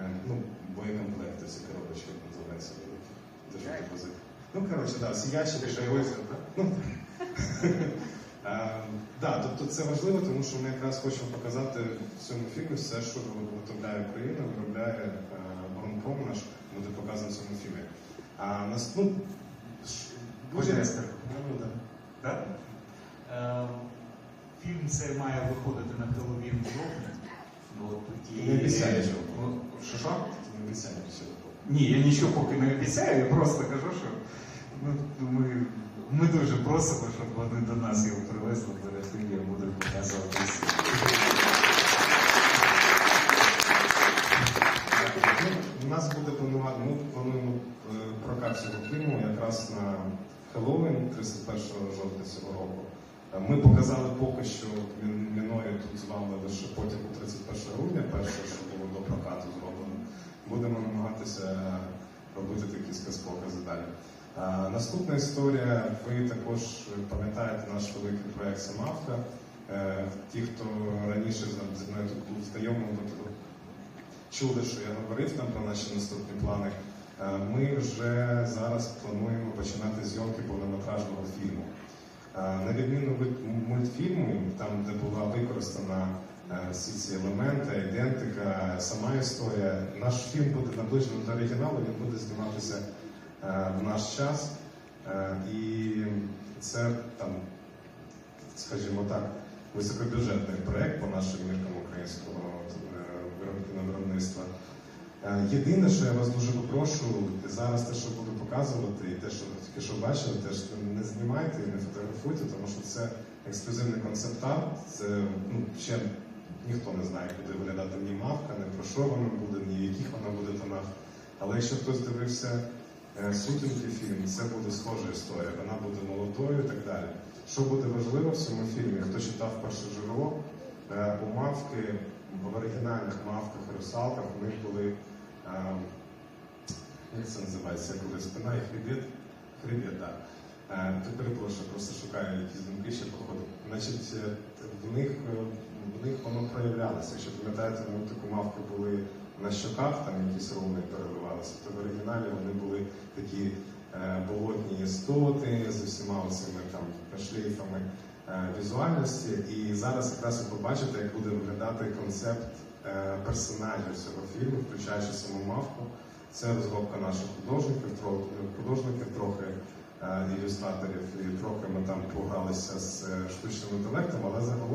е, ну, боєкомплекти, ці коробочки як називаються. Дуже язик. Ну, коротше, да, сіячі пішовий. Ну, Е, да, тобто це важливо, тому що ми якраз хочемо показати в цьому фільмі все, що виготовляє Україна, виробляє е, оборонпром наш, буде показано в цьому фільмі. А нас, ну, ш- Можна? Ну. Так? Е, Фільм цей має виходити на Хеллоуін в жовтні. От, і- Не обіцяє цього. Ну, Що що? Не обіцяю нічого. Ні, я нічого поки не обіцяю, я просто кажу, що ну, ми, ми дуже просимо, щоб вони до нас його привезли, берегли, я буду показувати. Ну, У нас буде планувати, ми плануємо е, прокат цього фільму якраз на Хеллоуін 31 жовтня цього року. Ми показали поки що в Мін- тут з вами лише потім 31 грудня, перше, що було до прокату зроблено. Будемо намагатися робити такі спецпокази далі. Наступна історія, ви також пам'ятаєте наш великий проект Самавка. Е, Ті, хто раніше зі мною тут був знайомий, чули, що я говорив там про наші наступні плани. Е, Ми вже зараз плануємо починати зйомки повнометражного фільму. На відміну від мультфільму, там де була використана е, всі ці елементи, ідентика, сама історія, наш фільм буде наближений до оригіналу, він буде зніматися е, в наш час. Е, І це там, скажімо так, високобюджетний проект по нашим міркам українського Єдине, що я вас дуже попрошу, зараз те, що буду показувати, і те, що ви тільки що бачили, теж не знімайте і не фотографуйте, тому що це ексклюзивний концепт-арт. Це ну, ще ніхто не знає, куди виглядати ні мавка, ні про що вона буде, ні в яких вона буде тонах. Але якщо хтось дивився е, сутінки фільм, це буде схожа історія. Вона буде молодою і так далі. Що буде важливо в цьому фільмі? Хто читав перше джерело, е, у мавки в оригінальних мавках і русалках у них були е, як це називається, коли спина і хребет. Хребет, так. Е, Ти перепрошую, просто шукаю якісь думки ще походу. Значить, е, в них, е, в них воно проявлялося. Якщо пам'ятаєте, на мультику мавки були на щоках, там якісь руни переливалися, то в оригіналі вони були такі е, болотні істоти з усіма цими там шлейфами е, візуальності. І зараз якраз ви побачите, як буде виглядати концепт е, персонажів цього фільму, включаючи саму мавку. Це розробка наших художників, трохи художників, трохи е, ілюстраторів, і трохи ми там погралися з е, штучним інтелектом, але загалом.